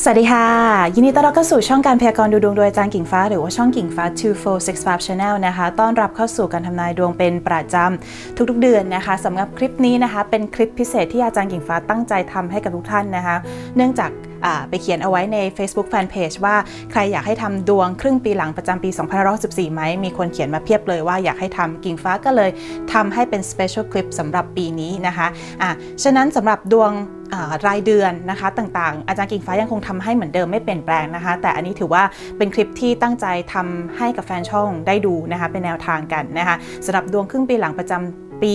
สวัสดีค่ะ ยินดีต้อนรับเข้าสู่ช่องการพยากรณ์ดูดวงโดยอาจารย์กิ่งฟ้า หรือว่าช่องกิ่งฟ้า 2465 Channel นะคะ ต้อนรับเข้าสู่การทำนายดวงเป็นประจำทุกๆเดือนนะคะสำหรับคลิปนี้นะคะ เป็นคลิปพิเศษที่อาจารย์กิ่งฟ้าตั้งใจทำให้กับทุกท่านนะคะ เนื่องจาก ไปเขียนเอาไว้ใน Facebook Fanpage ว่าใครอยากให้ทำดวงครึ่งปีหลังประจำปี2564ไหม มีคนเขียนมาเพียบเลยว่าอยากให้ทำกิ่งฟ้าก็เลยทำให้เป็น Special Clip สำหรับปีนี้นะคะอะฉะนั้นสำหรับดวงรายเดือนนะคะต่างๆ อาจารย์กิ่งฟ้ายังคงทำให้เหมือนเดิมไม่เปลี่ยนแปลงนะคะ แต่อันนี้ถือว่าเป็นคลิปที่ตั้งใจทำให้กับแฟนช่องได้ดูนะคะเป็นแนวทางกันนะคะสำหรับดวงครึ่งปีหลังประจำ ปี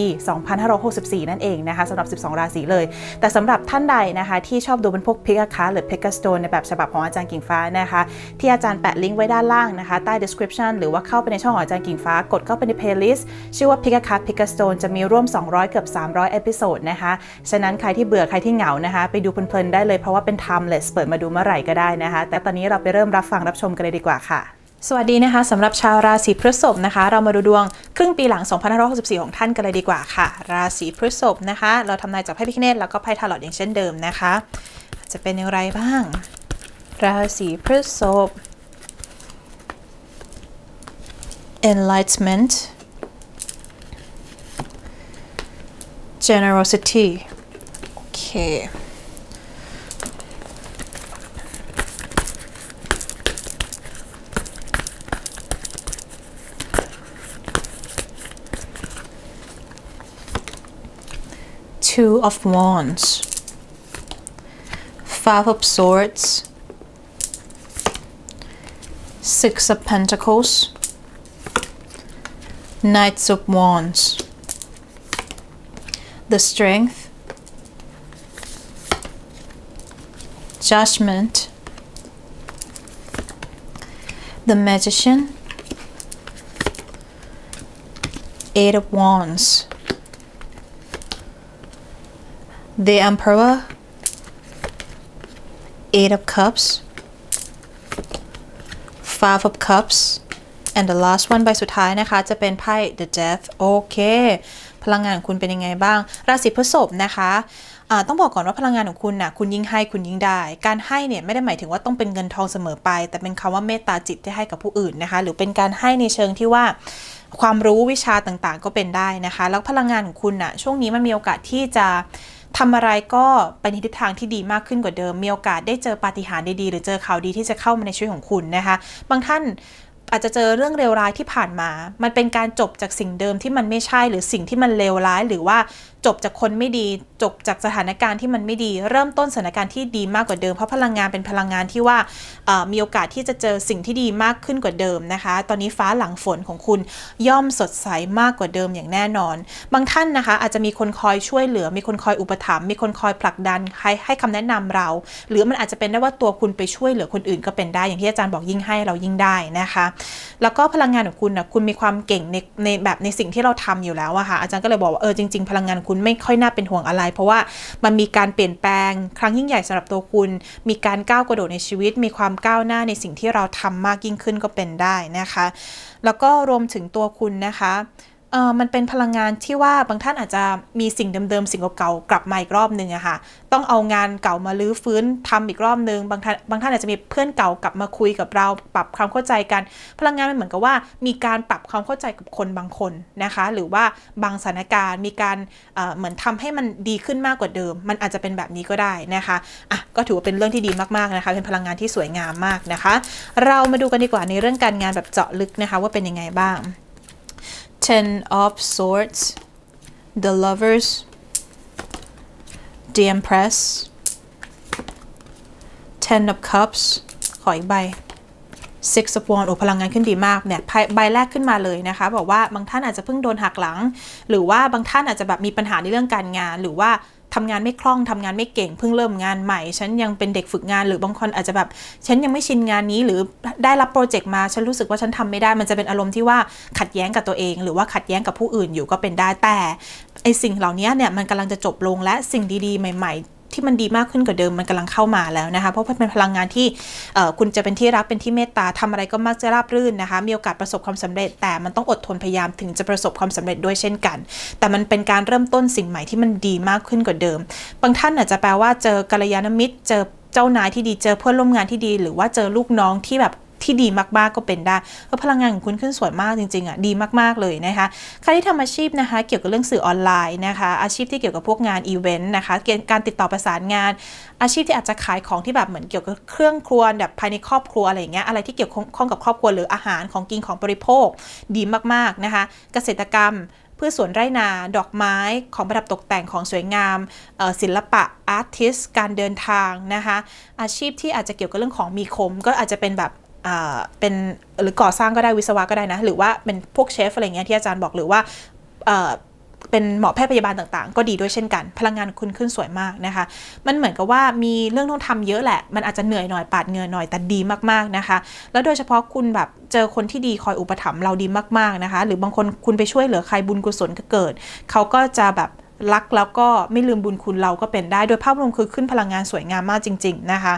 2564 นั่นเองนะคะสำหรับ 12 ราศีเลย แต่สำหรับท่านใดนะคะที่ชอบดูเป็นพวกพิกาคาหรือพิกาสโตนในแบบฉบับของอาจารย์กิ่งฟ้านะคะที่อาจารย์แปะลิงก์ไว้ด้านล่างนะคะใต้ description หรือว่าเข้าไปในช่องของอาจารย์กิ่งฟ้ากดเข้าไปใน playlist ชื่อว่า Pick a Card Pick a Stone จะมีร่วม 200 เกือบ 300 เอพิโซดนะคะฉะนั้นใครที่เบื่อใครที่เหงานะคะไปดูเพลินๆได้เลยเพราะว่าเป็น timeless เปิดมาดูเมื่อไหร่ก็ได้นะคะ แต่ตอนนี้เราไปเริ่มรับฟังรับชมกันเลยดีกว่าค่ะ สวัสดีนะคะสำหรับชาวราศีพฤษภนะคะ เรามาดูดวงครึ่งปีหลัง 2564 ของท่านกันเลยดีกว่าค่ะ ราศีพฤษภนะคะ เราทำนายจากไพ่พิคเนตแล้วก็ไพ่ทาร์ลอตอย่างเช่นเดิมนะคะ จะเป็นอย่างไรบ้าง ราศีพฤษภ enlightenment generosity โอเค Two of Wands, Five of Swords, Six of Pentacles, Knights of Wands, the Strength, Judgment, the Magician, Eight of Wands, the Emperor, Eight of Cups, Five of Cups and the last one ใบสุดท้ายนะคะ จะเป็นไพ่ The Death โอเค พลังงานคุณเป็นยังไงบ้าง ราศีพฤษภนะคะต้องบอกก่อนว่าพลังงานของคุณน่ะคุณยิ่งให้คุณยิ่งได้ การให้เนี่ยไม่ได้หมายถึงว่าต้องเป็นเงินทองเสมอไป แต่เป็นคำว่าเมตตาจิตที่ให้กับผู้อื่นนะคะ หรือเป็นการให้ในเชิงที่ว่าความรู้วิชาต่างๆ ก็เป็นได้นะคะ แล้วพลังงานของคุณน่ะช่วงนี้มันมีโอกาสที่จะ ทำอะไรก็ไปในทิศทางที่ดีมากขึ้นกว่าเดิม มีโอกาสได้เจอปาฏิหาริย์ดีๆ หรือเจอข่าวดีที่จะเข้ามาในชีวิตของคุณนะคะ บางท่านอาจจะเจอเรื่องเลวร้ายที่ผ่านมา มันเป็นการจบจากสิ่งเดิมที่มันไม่ใช่หรือสิ่งที่มันเลวร้ายหรือว่า จบจากคนไม่ดี จบจากสถานการณ์ที่มันไม่ดี เริ่มต้นสถานการณ์ที่ดีมากกว่าเดิม เพราะพลังงานเป็นพลังงานที่ว่ามีโอกาสที่จะเจอสิ่งที่ดีมากขึ้นกว่าเดิมนะคะ ตอนนี้ฟ้าหลังฝนของคุณย่อมสดใสมากกว่าเดิมอย่างแน่นอน บางท่านนะคะ อาจจะมีคนคอยช่วยเหลือ มีคนคอยอุปถัมภ์มีคนคอยผลักดันให้ให้คำแนะนำเรา หรือมันอาจจะเป็นได้ว่าตัวคุณไปช่วยเหลือคนอื่นก็เป็นได้อย่างที่อาจารย์บอกยิ่งให้เรายิ่งได้นะคะ แล้วก็พลังงานของคุณนะคุณมีความเก่งในในแบบในสิ่งที่เราทำอยู่แล้วอะค่ะอาจารย์ก็เลยบอกว่าเออจริงๆพลังงานของคุณไม่ค่อยน่าเป็นห่วงอะไร เพราะว่ามันมีการเปลี่ยนแปลงครั้งยิ่งใหญ่สำหรับตัวคุณ มีการก้าวกระโดดในชีวิต มีความก้าวหน้าในสิ่งที่เราทำมากยิ่งขึ้นก็เป็นได้นะคะ แล้วก็รวมถึงตัวคุณนะคะ ออมันเป็นพลังงานที่ว่าบางท่านอาจจะมีสิ่งเดิมๆ สิ่งเก่าๆกลับมาอีกรอบหนึ่งอะค่ะ ต้องเอางานเก่ามาลื้อฟื้นทำอีกรอบหนึ่งบางท่านบางท่านอาจจะมีเพื่อนเก่ากลับมาคุยกับเรา ปรับความเข้าใจกัน พลังงานมันเหมือนกับว่า มีการปรับความเข้าใจกับคนบางคนนะคะ หรือว่าบางสถานการณ์มีการเเหมือนทำให้มันดีขึ้นมากกว่าเดิม มันอาจจะเป็นแบบนี้ก็ได้นะคะอะก็ถือว่าเป็นเรื่องที่ดีมากๆนะคะ เป็นพลังงานที่สวยงามมากนะคะ เรามาดูกันดีกว่าในเรื่องการงานแบบเจาะลึกนะคะ ว่าเป็นยังไงบ้าง Ten of Swords The Lovers The Empress ten of cups ขออีกใบ six of wands โอ้พลังงานขึ้นดีมากเนี่ยไพ่ใบแรกขึ้นมาเลยนะคะ บอกว่าบางท่านอาจจะเพิ่งโดนหักหลัง หรือว่าบางท่านอาจจะแบบมีปัญหาในเรื่องการงานหรือว่า ทำงานไม่คล่องทำงานไม่เก่งเพิ่งเริ่มงานใหม่ ฉันยังเป็นเด็กฝึกงานหรือบางคนอาจจะแบบ ฉันยังไม่ชินงานนี้หรือได้รับโปรเจกต์มา ฉันรู้สึกว่าฉันทำไม่ได้ มันจะเป็นอารมณ์ที่ว่าขัดแย้งกับตัวเอง หรือว่าขัดแย้งกับผู้อื่นอยู่ก็เป็นได้แต่ไอสิ่งเหล่านี้เนี่ยมันกำลังจะจบลงและสิ่งดีๆ ใหม่ ๆ ที่มันดีมากขึ้นกว่าเดิมมันกำลังเข้ามาแล้วนะคะ เพราะมันเป็นพลังงานที่คุณจะเป็นที่รักเป็นที่เมตตาทำอะไรก็มักจะราบรื่นนะคะ มีโอกาสประสบความสำเร็จ แต่มันต้องอดทนพยายามถึงจะประสบความสำเร็จด้วยเช่นกัน แต่มันเป็นการเริ่มต้นสิ่งใหม่ที่มันดีมากขึ้นกว่าเดิม บางท่านอาจจะแปลว่าเจอกัลยาณมิตร เจอเจ้านายที่ดี เจอเพื่อนร่วมงานที่ดี หรือว่าเจอลูกน้องที่แบบ ที่ดีมากๆก็เป็นได้เพราะพลังงานของคุณขึ้นสวยมากจริงๆอะดีมากๆเลยนะคะใครที่ทำอาชีพนะคะ เกี่ยวกับเรื่องสื่อออนไลน์นะคะอาชีพที่เกี่ยวกับพวกงานอีเวนต์นะคะการติดต่อประสานงาน อาชีพที่อาจจะขายของที่แบบเหมือนเกี่ยวกับเครื่องครัวแบบภายในครอบครัวอะไรอย่างเงี้ยอะไรที่เกี่ยวข้องกับครอบครัวหรืออาหารของกินของบริโภคดีมากๆนะคะเกษตรกรรมพืชสวนไร่นาดอกไม้ของประดับตกแต่งของสวยงามศิลปะอาร์ติสการเดินทางนะคะอาชีพที่อาจจะเกี่ยวกับเรื่องของมีคม ก็อาจจะเป็นแบบ เป็นหรือก่อสร้างก็ได้วิศวะก็ได้นะ หรือว่าเป็นพวกเชฟอะไรเงี้ยที่อาจารย์บอกหรือว่าเป็นหมอแพทย์พยาบาลต่างๆ ก็ดีด้วยเช่นกัน พลังงานคุณขึ้นสวยมากนะคะ มันเหมือนกับว่ามีเรื่องต้องทำเยอะแหละ มันอาจจะเหนื่อยหน่อยปาดเหงื่อหน่อยแต่ดีมากๆนะคะ แล้วโดยเฉพาะคุณแบบเจอคนที่ดีคอยอุปถัมภ์เราดีมากๆนะคะ หรือบางคนคุณไปช่วยเหลือใครบุญกุศลก็เกิด เขาก็จะแบบ รักแล้วก็ไม่ลืมบุญคุณเราก็เป็นได้ โดยภาพรวมคือขึ้นพลังงานสวยงามมากจริง ๆนะคะ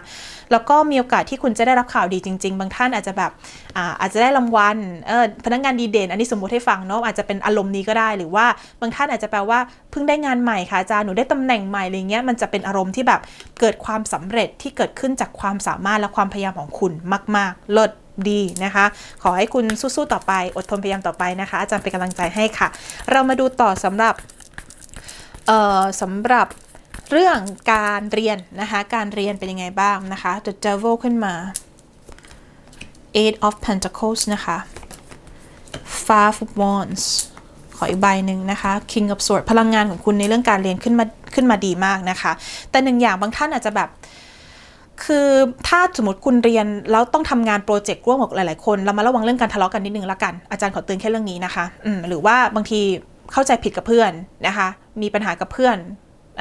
แล้วก็มีโอกาสที่คุณจะได้รับข่าวดีจริง ๆ บางท่านอาจจะแบบอาอาจจะได้รางวัลเออพนักงานดีเด่น อันนี้สมมติให้ฟังเนาะอาจจะเป็นอารมณ์นี้ก็ได้ หรือว่าบางท่านอาจจะแปลว่าเพิ่งได้งานใหม่ค่ะอาจารย์หนูได้ตำแหน่งใหม่อะไรเงี้ยมันจะเป็นอารมณ์ที่แบบเกิดความสำเร็จที่เกิดขึ้นจากความสามารถและความพยายามของคุณมาก ๆ เลิศดีนะคะ ขอให้คุณสู้ๆต่อไป อดทนพยายามต่อไปนะคะ อาจารย์เป็นกำลังใจให้ค่ะ เรามาดูต่อสำหรับ เอ่อสำหรับเรื่องการเรียนนะคะ การเรียนเป็นยังไงบ้างนะคะ The Devil ขึ้นมา Eight of Pentacles นะคะ Five of Wands ขออีกใบหนึ่งนะคะ King of Swords พลังงานของคุณในเรื่องการเรียนขึ้นมาขึ้นมาดีมากนะคะ แต่หนึ่งอย่างบางท่านอาจจะแบบคือถ้าสมมติคุณเรียนแล้วต้องทำงานโปรเจกต์ร่วมกับหลาย ๆ คน เรามาระวังเรื่องการทะเลาะกันนิดนึงละกัน อาจารย์ขอเตือนแค่เรื่องนี้นะคะอืมหรือว่าบางที เข้าใจผิดกับเพื่อนนะคะ มีปัญหากับเพื่อน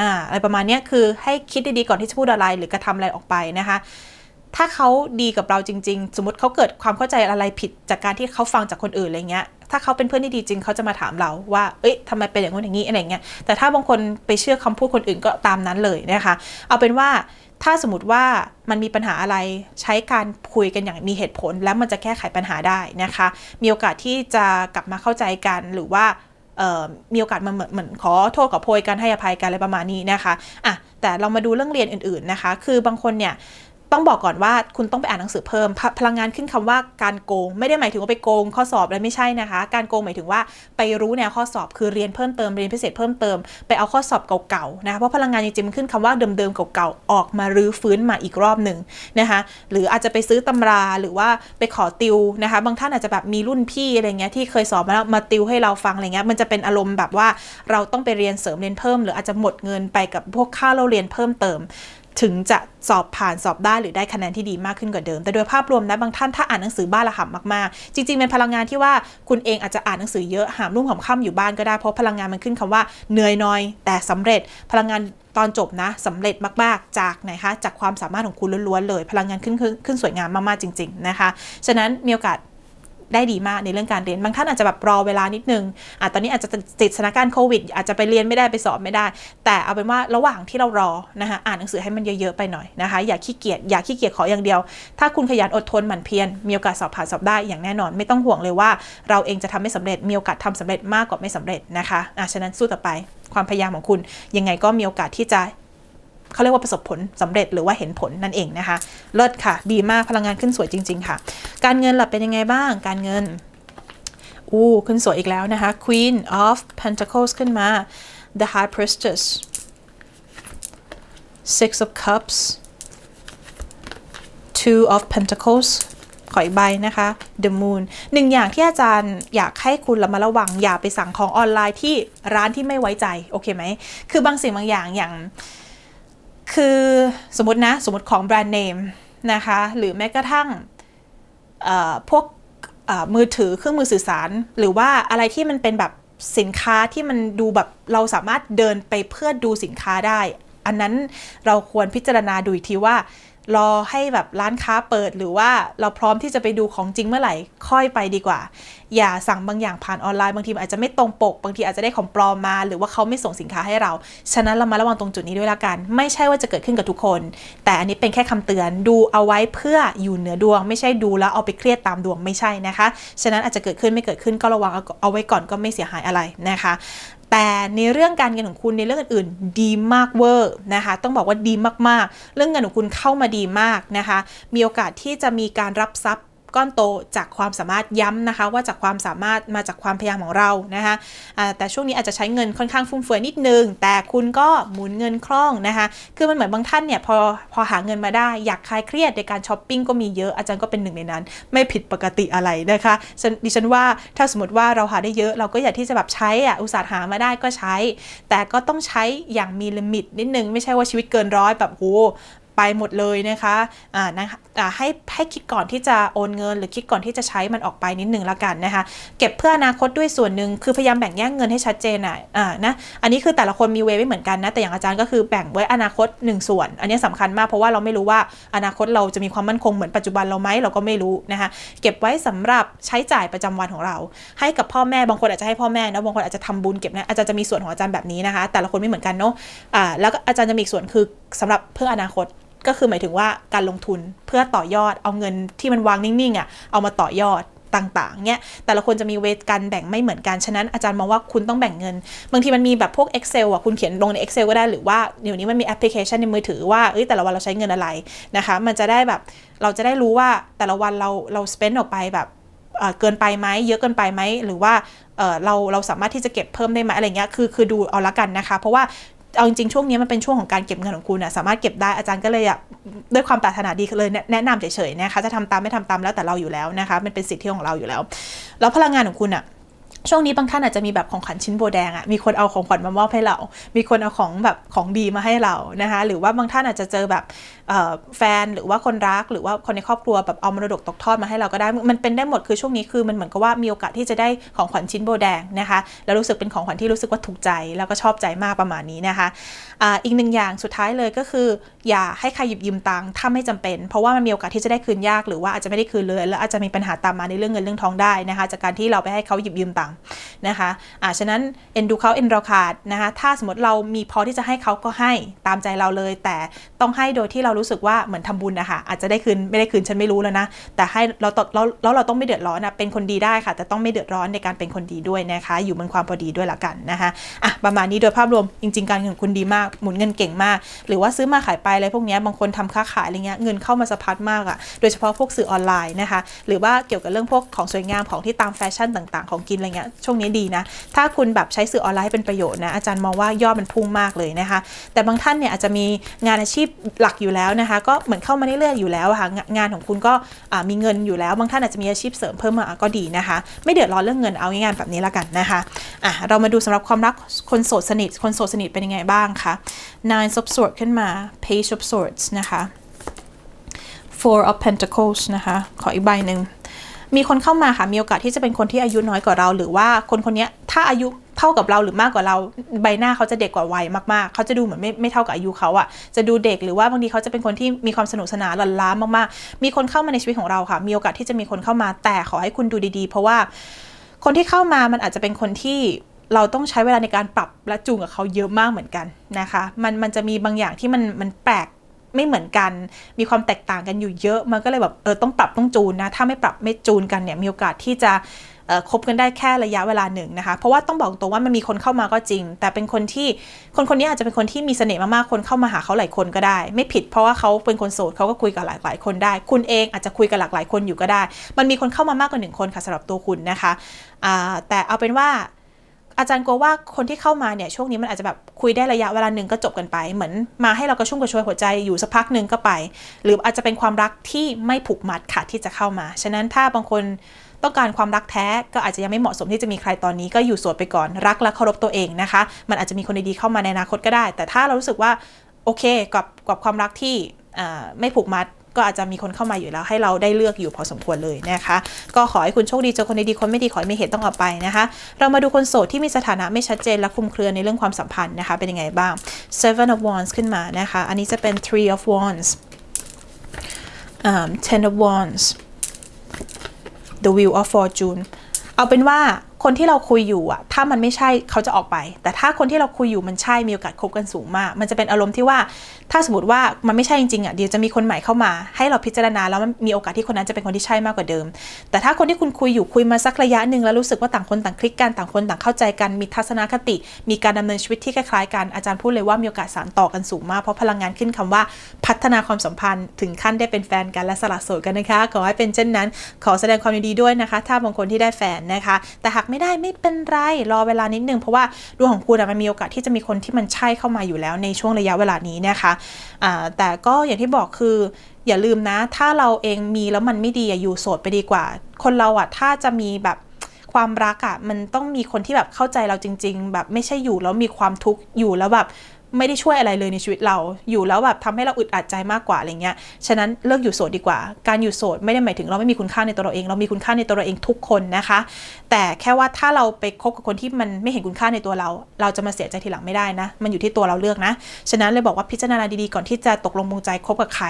อ่าอะไรประมาณนี้คือให้คิดดีๆก่อนที่จะพูดอะไรหรือกระทำอะไรออกไปนะคะ ถ้าเขาดีกับเราจริง ๆ สมมติเขาเกิดความเข้าใจอะไรผิดจากการที่เขาฟังจากคนอื่นอะไรเงี้ยถ้าเขาเป็นเพื่อนที่ดีจริงเขาจะมาถามเราว่า เอ้ยทำไมเป็นอย่างนู้นอย่างนี้อะไรเงี้ย แต่ถ้าบางคนไปเชื่อคำพูดคนอื่นก็ตามนั้นเลยนะคะ เอาเป็นว่าถ้าสมมติว่ามันมีปัญหาอะไรใช้การคุยกันอย่างมีเหตุผล แล้วมันจะแก้ไขปัญหาได้นะคะ มีโอกาสที่จะกลับมาเข้าใจกันหรือว่า มีโอกาสมาเหมือนเหมือนขอโทษขอโพยกันให้อภัยกันอะไรประมาณนี้นะคะอะแต่เรามาดูเรื่องเรียนอื่นๆนะคะ คือบางคนเนี่ย ต้องบอกก่อนว่าคุณต้องไปอ่านหนังสือเพิ่มพพลังงานขึ้นคำว่าการโกง ไม่ได้หมายถึงว่าไปโกงข้อสอบอะไรไม่ใช่นะคะ การโกงหมายถึงว่าไปรู้แนวข้อสอบคือเรียนเพิ่มเติมเรียนพิเศษเพิ่มเติมไปเอาข้อสอบเก่าๆนะคะเพราะพลังงานจริงๆมันขึ้นคำว่าเดิมๆเก่าๆออกมารื้อฟื้นมาอีกรอบหนึ่งนะคะหรืออาจจะไปซื้อตำราหรือว่าไปขอติวนะคะบางท่านอาจจะแบบมีรุ่นพี่อะไรเงี้ยที่เคยสอนมาแล้วมาติวให้เราฟังอะไรเงี้ยมันจะเป็นอารมณ์แบบว่าเราต้องไปเรียนเสริมเรียนเพิ่ม หรืออาจจะหมดเงินไปกับพวกค่าเราเรียนเพิ่มเติม ถึงจะสอบผ่านสอบได้หรือได้คะแนนที่ดีมากขึ้นกว่าเดิม แต่โดยภาพรวมนะบางท่านถ้าอ่านหนังสือบ้านละหำมากๆ จริงๆเป็นพลังงานที่ว่าคุณเองอาจจะอ่านหนังสือเยอะหามรุ่งหอมค่ำอยู่บ้านก็ได้เพราะพลังงานมันขึ้นคำว่าเหนื่อยหน้อย แต่สำเร็จพลังงานตอนจบนะสำเร็จมาก ๆ จากไหนคะจากความสามารถของคุณล้วนๆเลย พลังงานขึ้นขึ้นขึ้นสวยงามมากๆจริง ๆนะคะ ฉะนั้นมีโอกาส ได้ดีมากในเรื่องการเรียน บางท่านอาจจะแบบรอเวลานิดนึงอะตอนนี้อาจจะติดสถานการณ์โควิด อาจจะไปเรียนไม่ได้ไปสอบไม่ได้ แต่เอาเป็นว่าระหว่างที่เรารอนะคะอ่านหนังสือให้มันเยอะๆไปหน่อยนะคะ อย่าขี้เกียจอย่าขี้เกียจขออย่างเดียว ถ้าคุณขยันอดทนหมั่นเพียรมีโอกาสสอบผ่านสอบได้อย่างแน่นอน ไม่ต้องห่วงเลยว่าเราเองจะทำไม่สำเร็จมีโอกาสทำสำเร็จมากกว่าไม่สำเร็จนะคะอะฉะนั้นสู้ต่อไปความพยายามของคุณยังไงก็มีโอกาสที่จะ เขาเรียกว่าประสบผลสำเร็จหรือว่าเห็นผลนั่นเองนะคะ เลิศค่ะ ดีมากพลังงานขึ้นสวยจริง ๆ ค่ะ การเงินหล่ะเป็นยังไงบ้าง การเงินอู้ขึ้นสวยอีกแล้วนะคะ Queen of Pentacles ขึ้นมา The High Priestess Six of Cups Two of Pentacles ขออีกใบนะคะ The Moon หนึ่งอย่างที่อาจารย์อยากให้คุณระมัดระวังอย่าไปสั่งของออนไลน์ที่ร้านที่ไม่ไว้ใจ โอเคไหม คือบางสิ่งบางอย่างอย่าง คือสมมตินะ สมมติของแบรนด์เนมนะคะ หรือแม้กระทั่งพวกมือถือเครื่องมือสื่อสาร หรือว่าอะไรที่มันเป็นแบบสินค้าที่มันดูแบบเราสามารถเดินไปเพื่อดูสินค้าได้ อันนั้นเราควรพิจารณาดูอีกทีว่า รอให้แบบร้านค้าเปิดหรือว่าเราพร้อมที่จะไปดูของจริงเมื่อไหร่ค่อยไปดีกว่า อย่าสั่งบางอย่างผ่านออนไลน์บางทีอาจจะไม่ตรงปก บางทีอาจจะได้ของปลอมมา หรือว่าเขาไม่ส่งสินค้าให้เรา ฉะนั้นเรามาระวังตรงจุดนี้ด้วยละกัน ไม่ใช่ว่าจะเกิดขึ้นกับทุกคน แต่อันนี้เป็นแค่คำเตือนดูเอาไว้เพื่ออยู่เหนือดวง ไม่ใช่ดูแล้วเอาไปเครียดตามดวงไม่ใช่นะคะ ฉะนั้นอาจจะเกิดขึ้นไม่เกิดขึ้นก็ระวังเอาไว้ก่อนก็ไม่เสียหายอะไรนะคะ แต่ในเรื่องการเงินของคุณในเรื่องอื่นๆดีมากเวอร์นะคะต้องบอกว่าดีมากๆ เรื่องเงินของคุณเข้ามาดีมากนะคะ มีโอกาสที่จะมีการรับทรัพย์ ก้อนโตจากความสามารถย้ำนะคะ ว่าจากความสามารถมาจากความพยายามของเรานะคะแต่ช่วงนี้อาจจะใช้เงินค่อนข้างฟุ่มเฟือยนิดนึง แต่คุณก็หมุนเงินคล่องนะคะ คือมันเหมือนบางท่านเนี่ยพอพอหาเงินมาได้อยากคลายเครียดในการช้อปปิ้งก็มีเยอะอาจารย์ก็เป็นหนึ่งในนั้น ไม่ผิดปกติอะไรนะคะดิฉันว่าถ้าสมมติว่าเราหาได้เยอะเราก็อยากที่จะแบบใช้อะอุตสาห์หามาได้ก็ใช้ แต่ก็ต้องใช้อย่างมีลิมิตนิดนึง ไม่ใช่ว่าชีวิตเกินร้อยแบบโหไปหมดเลยนะคะอ่านะคะ ให้ให้คิดก่อนที่จะโอนเงิน หรือคิดก่อนที่จะใช้มันออกไปนิดหนึ่งละกันนะคะ เก็บเพื่ออนาคตด้วยส่วนหนึ่งคือพยายามแบ่งแยกเงินให้ชัดเจนอะอ่านะอันนี้คือแต่ละคนมีเวไม่เหมือนกันนะแต่อย่างอาจารย์ก็คือแบ่งไว้อนาคต 1 ส่วน อันนี้สำคัญมากเพราะว่าเราไม่รู้ว่าอนาคตเราจะมีความมั่นคงเหมือนปัจจุบันเราไหมเราก็ไม่รู้นะคะเก็บไว้สำหรับใช้จ่ายประจำวันของเรา ให้กับพ่อแม่บางคนอาจจะให้พ่อแม่นะบางคนอาจจะทำบุญเก็บนะอาจารย์จะมีส่วนของอาจารย์แบบนี้นะคะ แต่ละคนไม่เหมือนกันเนาะอ่าแล้วก็อาจารย์จะมีส่วนคือสำหรับเพื่ออนาคต ก็คือหมายถึงว่าการลงทุนเพื่อต่อยอดเอาเงินที่มันวางนิ่งๆอะเอามาต่อยอดต่างๆ เนี่ย แต่ละคนจะมีเวทการแบ่งไม่เหมือนกัน ฉะนั้นอาจารย์มองว่าคุณต้องแบ่งเงิน บางทีมันมีแบบพวก Excel อะ คุณเขียนลงใน Excel ก็ได้ หรือว่าเดี๋ยวนี้มันมีแอปพลิเคชันในมือถือว่า เอ้ย แต่ละวันเราใช้เงินอะไรนะคะ มันจะได้แบบ เราจะได้รู้ว่าแต่ละวันเราเรา spend ออกไปแบบเเกินไปไหม เยอะเกินไปไหม หรือว่าเออเราเราสามารถที่จะเก็บเพิ่มได้ไหมอะไรเงี้ย คือคือดูเอาละกันนะคะ เพราะว่า เอาจริงๆช่วงนี้มันเป็นช่วงของการเก็บเงินของคุณนะสามารถเก็บได้อาจารย์ก็เลยอะด้วยความปรารถนาดีเลยแนะนำเฉยๆนะคะจะทำตามไม่ทำตามแล้วแต่เราอยู่แล้วนะคะมันเป็นสิทธิของเราอยู่แล้ว แล้วพลังงานของคุณอะ ช่วงนี้บางท่านอาจจะมีแบบของขวัญชิ้นโบแดงอะมีคนเอาของขวัญมามอบให้เรา มีคนเอาของแบบของดีมาให้เรานะคะ หรือว่าบางท่านอาจจะเจอแบบแฟนหรือว่าคนรักหรือว่าคนในครอบครัวแบบเอามรดกตกทอดมาให้เราก็ได้ มันเป็นได้หมดคือช่วงนี้คือมันเหมือนกับว่ามีโอกาสที่จะได้ของขวัญชิ้นโบแดงนะคะ แล้วรู้สึกเป็นของขวัญที่รู้สึกว่าถูกใจ แล้วก็ชอบใจมากประมาณนี้นะคะอีกหนึ่งอย่างสุดท้ายเลยก็คือ อย่าให้ใครหยิบยืมตังค์ถ้าไม่จำเป็น เพราะว่ามันมีโอกาสที่จะได้คืนยากหรือว่าอาจจะไม่ได้คืนเลย แล้วอาจจะมีปัญหาตามมาในเรื่องเงินเรื่องทองได้นะคะ จากการที่เราไปให้เขาหยิบยืมตังค์นะคะอ่าฉะนั้นเอ็นดูเขาเอ็นเราขาดนะคะถ้าสมมติเรามีพอที่จะให้เขาก็ให้ตามใจเราเลย แต่ต้องให้โดยที่เรารู้สึกว่าเหมือนทำบุญนะคะอาจจะได้คืนไม่ได้คืนฉันไม่รู้แล้วนะแต่ให้เราตเราแล้วเราต้องไม่เดือดร้อนนะเป็นคนดีได้ค่ะ แต่ต้องไม่เดือดร้อนในการเป็นคนดีด้วยนะคะ อยู่บนความพอดีด้วยละกันนะคะอะประมาณนี้โดยภาพรวมจริง ๆ การเงินของคุณดีมากหมุนเงินเก่งมาก หรือว่าซื้อมาขายไปอะไรพวกนี้บางคนทำค้าขายอะไรเงี้ยเงินเข้ามาสะพัดมากอะ่ะโดยเฉพาะพวกสื่อออนไลน์นะคะหรือว่าเกี่ยวกับเรื่องพวกของสวยงามของที่ตามแฟชั่นต่าง ๆ ของกินอะไรเงี้ยช่วงนี้ดีนะ ถ้าคุณแบบใช้สื่อออนไลน์เป็นประโยชน์นะ อาจารย์มองว่ายอดมันพุ่งมากเลยนะคะ แต่บางท่านเนี่ยอาจจะมีงานอาชีพหลักอยู่แล้วนะคะ ก็เหมือนเข้ามาเรื่อยๆอยู่แล้วค่ะ งานของคุณก็มีเงินอยู่แล้ว บางท่านอาจจะมีอาชีพเสริมเพิ่มมาก็ดีนะคะ ไม่เดือดร้อนเรื่องเงินเอาง่ายๆแบบนี้ละกันนะคะอะเรามาดูสำหรับความรักคนโสดสนิท คนโสดสนิทเป็นยังไงบ้างคะ Nine of Swords ขึ้นมา Page of Swords นะคะ Four of Pentacles นะคะ ขออีกใบหนึ่ง มีคนเข้ามาค่ะมีโอกาสที่จะเป็นคนที่อายุน้อยกว่าเรา หรือว่าคนคนนี้ถ้าอายุเท่ากับเราหรือมากกว่าเรา ใบหน้าเขาจะเด็กกว่าวัยมากๆ เขาจะดูเหมือนไม่ไม่เท่ากับอายุเขาอะจะดูเด็กหรือว่าบางทีเขาจะเป็นคนที่มีความสนุกสนานหลั่นล้ามากๆ มีคนเข้ามาในชีวิตของเราค่ะ มีโอกาสที่จะมีคนเข้ามาแต่ขอให้คุณดูดีๆ เพราะว่าคนที่เข้ามามันอาจจะเป็นคนที่เราต้องใช้เวลาในการปรับและจูงกับเขาเยอะมากเหมือนกันนะคะ มันมันจะมีบางอย่างที่มันมันแปลก ไม่เหมือนกัน มีความแตกต่างกันอยู่เยอะ มันก็เลยแบบเออต้องปรับต้องจูนนะ ถ้าไม่ปรับไม่จูนกันเนี่ยมีโอกาสที่จะคบกันได้แค่ระยะเวลาหนึ่งนะคะ เพราะว่าต้องบอกตรงว่ามันมีคนเข้ามาก็จริง แต่เป็นคนที่คนคนนี้อาจจะเป็นคนที่มีเสน่ห์มากๆ คนเข้ามาหาเขาหลายคนก็ได้ ไม่ผิดเพราะว่าเขาเป็นคนโสดเขาก็คุยกับหลายหลายคนได้ คุณเองอาจจะคุยกับหลากหลายคนอยู่ก็ได้ มันมีคนเข้ามามากกว่าหนึ่งคนค่ะสำหรับตัวคุณนะคะแต่เอาเป็นว่า อาจารย์กลัวว่าคนที่เข้ามาเนี่ยช่วงนี้มันอาจจะแบบคุยได้ระยะเวลาหนึ่งก็จบกันไป เหมือนมาให้เรากระชุ่มกระชวยหัวใจอยู่สักพักหนึ่งก็ไป หรืออาจจะเป็นความรักที่ไม่ผูกมัดค่ะที่จะเข้ามา ฉะนั้นถ้าบางคนต้องการความรักแท้ก็อาจจะยังไม่เหมาะสมที่จะมีใครตอนนี้ก็อยู่โสดไปก่อนรักและเคารพตัวเองนะคะ มันอาจจะมีคนดีๆเข้ามาในอนาคตก็ได้ แต่ถ้าเรารู้สึกว่าโอเคกับกับความรักที่ไม่ผูกมัด ก็อาจจะมีคนเข้ามาอยู่แล้ว ให้เราได้เลือกอยู่พอสมควรเลยนะคะ ก็ขอให้คุณโชคดีเจอคนดีคนไม่ดีขอให้ไม่เหตุต้องเอาไปนะคะ เรามาดูคนโสดที่มีสถานะไม่ชัดเจนและคลุมเครือในเรื่องความสัมพันธ์นะคะ เป็นยังไงบ้าง seven of wands ขึ้นมานะคะ อันนี้จะเป็น three of wands um, ten of wands the wheel of fortune เอาเป็นว่า คนที่เราคุยอยู่อะถ้ามันไม่ใช่เขาจะออกไป แต่ถ้าคนที่เราคุยอยู่มันใช่มีโอกาสคบกันสูงมาก มันจะเป็นอารมณ์ที่ว่า ถ้าสมมติว่ามันไม่ใช่จริงๆอะเดี๋ยวจะมีคนใหม่เข้ามา ให้เราพิจารณาแล้วมันมีโอกาสที่คนนั้นจะเป็นคนที่ใช่มากกว่าเดิม แต่ถ้าคนที่คุณคุยอยู่คุยมาสักระยะหนึ่งแล้วรู้สึกว่าต่างคนต่างคลิกกันต่างคนต่างเข้าใจกันมีทัศนคติ มีการดำเนินชีวิตที่คล้ายๆกันอาจารย์พูดเลยว่ามีโอกาสสานต่อกันสูงมากเพราะพลังงานขึ้นคำว่าพัฒนาความสัมพันธ์ ถึงขั้นได้เป็นแฟนกันและสละโสดกันนะคะขอให้เป็นเช่นนั้น ขอแสดงความยินดีด้วยนะคะ ถ้าบางคนที่ได้แฟนนะคะ แต่หากไม่ได้ไม่เป็นไร รอเวลานิดนึง เพราะว่าดวงของคุณมันมีโอกาสที่จะมีคนที่มันใช่เข้ามาอยู่แล้วในช่วงระยะเวลานี้นะคะแต่ก็อย่างที่บอกคืออย่าลืมนะ ถ้าเราเองมีแล้วมันไม่ดีอะอยู่โสดไปดีกว่า คนเราอะถ้าจะมีแบบความรักอะมันต้องมีคนที่แบบเข้าใจเราจริง ๆ แบบไม่ใช่อยู่แล้วมีความทุกข์อยู่แล้วแบบ ไม่ได้ช่วยอะไรเลยในชีวิตเรา อยู่แล้วแบบทำให้เราอึดอัดใจมากกว่าอะไรเงี้ย ฉะนั้นเลิกอยู่โสดดีกว่า การอยู่โสดไม่ได้หมายถึงเราไม่มีคุณค่าในตัวเราเอง เรามีคุณค่าในตัวเราเองทุกคนนะคะ แต่แค่ว่าถ้าเราไปคบกับคนที่มันไม่เห็นคุณค่าในตัวเรา เราจะมาเสียใจทีหลังไม่ได้นะ มันอยู่ที่ตัวเราเลือกนะ ฉะนั้นเลยบอกว่าพิจารณาดีๆก่อนที่จะตกลงปรงใจคบกับใคร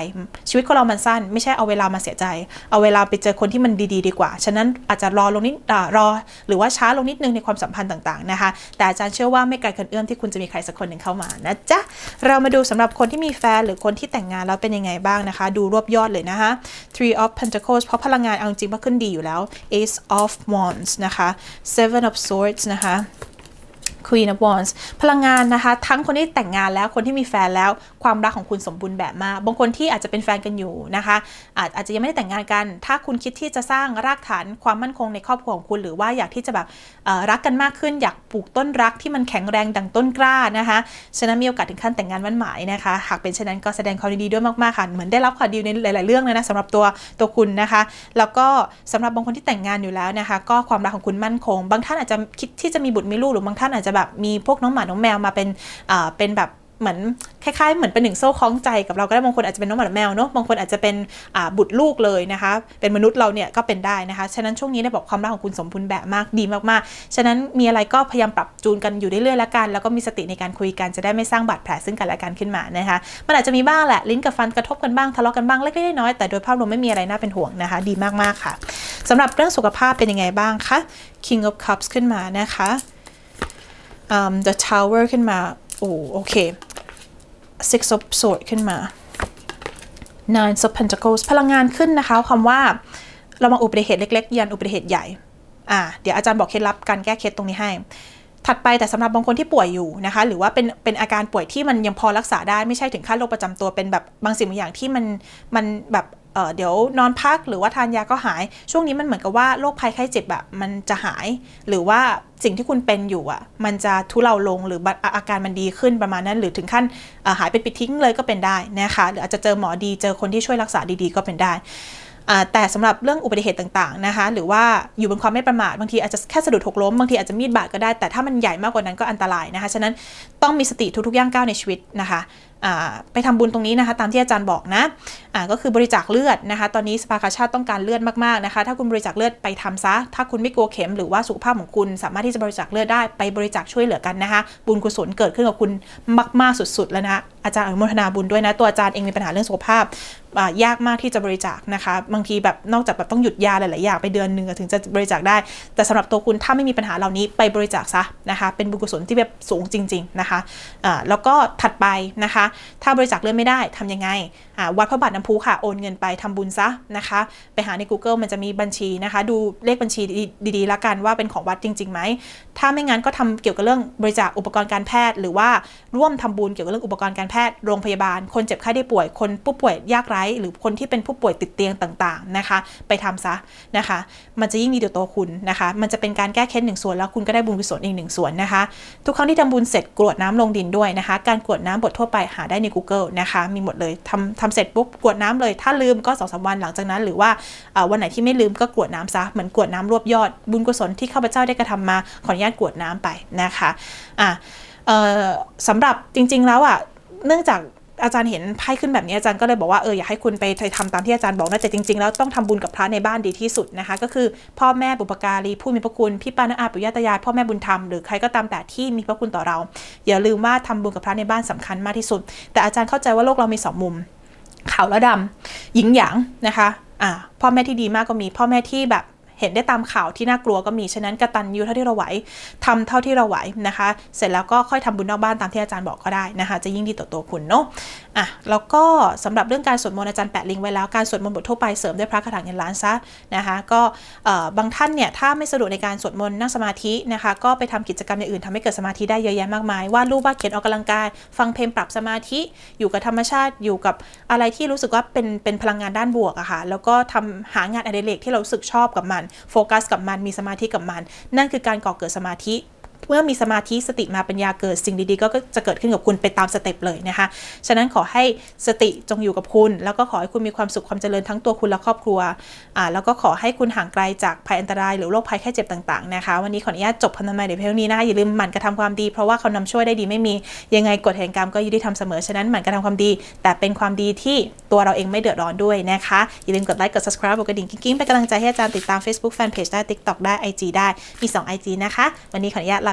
ชีวิตของเรามันสั้น ไม่ใช่เอาเวลามาเสียใจ เอาเวลาไปเจอคนที่มันดีๆ ดีกว่า ฉะนั้นอาจจะรอลงนิดอรอ หรือว่าช้าลงนิดนึงในความสัมพันธ์ต่างๆนะคะ แต่อาจารย์เชื่อว่าไม่ไกลเกินเอื้อมที่คุณจะมีใครสักคนหนึ่งเข้ามานะจ๊ะ เรามาดูสำหรับคนที่มีแฟนหรือคนที่แต่งงานแล้วเป็นยังไงบ้างนะคะ ดูรวบยอดเลยนะคะ three of pentacles เพราะพลังงานเอาจริงว่าขึ้นดีอยู่แล้ว ace of wands นะคะ seven of swords นะคะ Queen of Wands พลังงานนะคะ ทั้งคนที่แต่งงานแล้วคนที่มีแฟนแล้วความรักของคุณสมบูรณ์แบบมากบางคนที่อาจจะเป็นแฟนกันอยู่นะคะ อาจอาจจะยังไม่ได้แต่งงานกัน ถ้าคุณคิดที่จะสร้างรากฐานความมั่นคงในครอบครัวของคุณหรือว่าอยากที่จะแบบรักกันมากขึ้น อยากปลูกต้นรักที่มันแข็งแรงดังต้นกล้านะคะฉะนั้นมีโอกาสถึงขั้นแต่งงานมั่นหมายนะคะ หากเป็นเช่นนั้นก็แสดงความดีด้วยมากๆค่ะเหมือนได้รับข่าวดีในหลาย ๆ เรื่องเลยนะสำหรับตัวตัวคุณนะคะ แล้วก็สำหรับบางคนที่แต่งงานอยู่แล้วนะคะ ก็ความรักของคุณมั่นคง บางท่านอาจจะคิดที่จะมีบุตรมีลูกหรือบางท่านอาจจะแบบมีพวกน้องหมา น้องแมวมาเป็นอ่าเป็นแบบเหมือนคล้ายๆ เหมือนเป็นหนึ่งโซ่คล้องใจกับเราก็ได้บางคนอาจจะเป็นน้องหมาน้องแมวเนาะบางคนอาจจะเป็นบุตรลูกเลยนะคะ เป็นมนุษย์เราเนี่ยก็เป็นได้นะคะ ฉะนั้นช่วงนี้ได้บอกความรักของคุณสมบูรณ์แบบมากดีมากๆ ฉะนั้นมีอะไรก็พยายามปรับจูนกันอยู่เรื่อยๆแล้วกัน แล้วก็มีสติในการคุยกันจะได้ไม่สร้างบาดแผลซึ่งกันและกันขึ้นมานะคะมันอาจจะมีบ้างแหละลิ้นกับฟันกระทบกันบ้างทะเลาะกันบ้างเล็กๆน้อยๆแต่โดยภาพรวมไม่มีอะไรน่าเป็นห่วงนะคะ ดีมากๆค่ะสำหรับเรื่องสุขภาพเป็นยังไงบ้างคะ King of Cups ขึ้นมานะคะ The Tower ขึ้นมา โอ้โอเค Six of Swords ขึ้นมา Nine of Pentacles พลังงานขึ้นนะคะคำว่าเรามาอุบัติเหตุเล็ก ๆ ยันอุบัติเหตุใหญ่ อ่า เดี๋ยวอาจารย์บอกเคล็ดลับการแก้เคล็ดตรงนี้ให้ ถัดไปแต่สำหรับบางคนที่ป่วยอยู่นะคะ หรือว่าเป็นเป็นอาการป่วยที่มันยังพอรักษาได้ไม่ใช่ถึงขั้นโรคประจำตัวเป็นแบบบางสิ่งบางอย่างที่มันมันแบบ เเดี๋ยวนอนพักหรือว่าทานยาก็หาย ช่วงนี้มันเหมือนกับว่าโรคภัยไข้เจ็บแบบมันจะหาย หรือว่าสิ่งที่คุณเป็นอยู่อะ มันจะทุเลาลงหรืออาการมันดีขึ้นประมาณนั้น หรือถึงขั้นหายเป็นปิดทิ้งเลยก็เป็นได้นะคะหรืออาจจะเจอหมอดีเจอคนที่ช่วยรักษาดีๆ ก็เป็นได้แต่สำหรับเรื่องอุบัติเหตุต่างๆนะคะ หรือว่าอยู่บนความไม่ประมาทบางทีอาจจะแค่สะดุดหกล้มบางทีอาจจะมีดบาดก็ได้ แต่ถ้ามันใหญ่มากกว่านั้นก็อันตรายนะคะ ฉะนั้นต้องมีสติทุกๆย่างก้าวในชีวิตนะคะไปทำบุญตรงนี้นะคะ ตามที่อาจารย์บอกนะอ่าก็คือบริจาคเลือดนะคะ ตอนนี้สภากาชาติต้องการเลือดมากๆนะคะ ถ้าคุณบริจาคเลือดไปทำซะ ถ้าคุณไม่กลัวเข็มหรือว่าสุขภาพของคุณสามารถที่จะบริจาคเลือดได้ไปบริจาคช่วยเหลือกันนะคะ บุญกุศลเกิดขึ้นกับคุณมาก ๆสุดๆแล้วนะอาจารย์อนุโมทนาบุญด้วยนะ ตัวอาจารย์เองมีปัญหาเรื่องสุขภาพายากมากที่จะบริจาคนะคะ บางทีแบบนอกจากแบบต้องหยุดยาหลายๆอย่างไปเดือนหนึ่งถึงจะบริจาคได้ แต่สำหรับตัวคุณถ้าไม่มีปัญหาเหล่านี้ไปบริจาคซะนะคะ เป็นบุญกุศลที่แบบสูงจริง ๆนะคะอ่าแล้วก็ถัดไปนะคะ ถ้าบริจาคเลือดไม่ได้ทำยังไงวัดพระบาทน้ำพุค่ะโอนเงินไปทำบุญซะนะคะ ไปหาใน Google มันจะมีบัญชีนะคะ ดูเลขบัญชีดีๆละกันว่าเป็นของวัดจริงๆไหมถ้าไม่งั้นก็ทำเกี่ยวกับเรื่องบริจาคอุปกรณ์การแพทย์ หรือว่าร่วมทำบุญเกี่ยวกับเรื่องอุปกรณ์การแพทย์โรงพยาบาล คนเจ็บไข้ได้ป่วยคนผู้ป่วยยากไร้ หรือคนที่เป็นผู้ป่วยติดเตียงต่างๆนะคะ ไปทำซะนะคะ มันจะยิ่งดีต่อตัวคุณนะคะ มันจะเป็นการแก้เคล็ดหนึ่งส่วนแล้วคุณก็ได้บุญกุศลอีกหนึ่งส่วนนะคะ ทุกครั้งที่ทำบุญเสร็จกรวดน้ำลงดินด้วยนะคะ การกรวดน้ำบททั่วไปหาได้ใน Google นะคะ มีหมดเลยทำทำเสร็จปุ๊บกรวดน้ำเลย ถ้าลืมก็สองสามวันหลังจากนั้น หรือว่าวันไหนที่ไม่ลืมก็กรวดน้ำซะเหมือนกรวดน้ำรวบยอด บุญกุศลที่ข้าพเจ้าได้กระทำมาขออนุญาตกรวดน้ำไปนะคะอะสำหรับจริง ๆ แล้วอะเนื่องจากอาจารย์เห็นไพ่ขึ้นแบบนี้อาจารย์ก็เลยบอกว่าเอออยากให้คุณไปทำตามที่อาจารย์บอกนะแต่จริงๆแล้วต้องทำบุญกับพระในบ้านดีที่สุดนะคะ ก็คือพ่อแม่บุปการีผู้มีพระคุณพี่ป้าน้าอาปุยาตายายพ่อแม่บุญธรรมหรือใครก็ตามแต่ที่มีพระคุณต่อเรา อย่าลืมว่าทำบุญกับพระในบ้านสำคัญมากที่สุด แต่อาจารย์เข้าใจว่าโลกเรามีสองมุม ขาวและดำหยิงหยางนะคะอ่าพ่อแม่ที่ดีมากก็มีพ่อแม่ที่แบบ เห็นได้ตามข่าวที่น่ากลัวก็มี ฉะนั้นกระตัญญูเท่าที่เราไหวทำเท่าที่เราไหวนะคะ เสร็จแล้วก็ค่อยทำบุญนอกบ้านตามที่อาจารย์บอกก็ได้นะคะ จะยิ่งดีต่อตัวคุณเนาะอะแล้วก็สำหรับเรื่องการสวดมนต์อาจารย์แปะลิงก์ไว้แล้ว การสวดมนต์บททั่วไปเสริมด้วยพระคาถาเงินล้านซะนะคะ ก็เอ่อบางท่านเนี่ยถ้าไม่สะดวกในการสวดมนต์นั่งสมาธินะคะ ก็ไปทำกิจกรรมอย่างอื่นทำให้เกิดสมาธิได้เยอะแยะมากมายวาดรูปวาดเขียนออกกำลังกาย ฟังเพลงปรับสมาธิอยู่กับธรรมชาติอยู่กับอะไรที่รู้สึกว่าเป็นเป็นพลังงานด้านบวกอะค่ะแล้วก็ทำหางานอดิเรกที่เรารู้สึกชอบกับมันโฟกัสกับมันมีสมาธิกับมัน นั่นคือการก่อเกิดสมาธิ เมื่อมีสมาธิสติมาปัญญาเกิดสิ่งดีๆ ก็จะเกิดขึ้นกับคุณไปตามสเต็ปเลยนะคะ ฉะนั้นขอให้สติจงอยู่กับคุณ แล้วก็ขอให้คุณมีความสุขความเจริญทั้งตัวคุณและครอบครัวอ่าแล้วก็ขอให้คุณห่างไกลจากภัยอันตรายหรือโรคภัยแค่เจ็บต่างๆนะคะ วันนี้ขออนุญาตจบพันธมิตรเดี๋ยวเพียงนี้นะคะอย่าลืมหมั่นกระทำความดี เพราะว่าเขานำช่วยได้ดีไม่มียังไงกฎแห่งกรรมก็ยุติธรรมเสมอฉะนั้นหมั่นกระทำความดี แต่เป็นความดีที่ตัวเราเองไม่เดือดร้อนด้วยนะคะอย่าลืมกดไลค์กด subscribe กดกระดิ่งกิ๊งๆเป็นกำลังใจให้อาจารย์ติดตาม Facebook Fanpage ได้ TikTok ได้ IG ได้มี 2 IG นะคะ วันนี้ขออนุญาตลา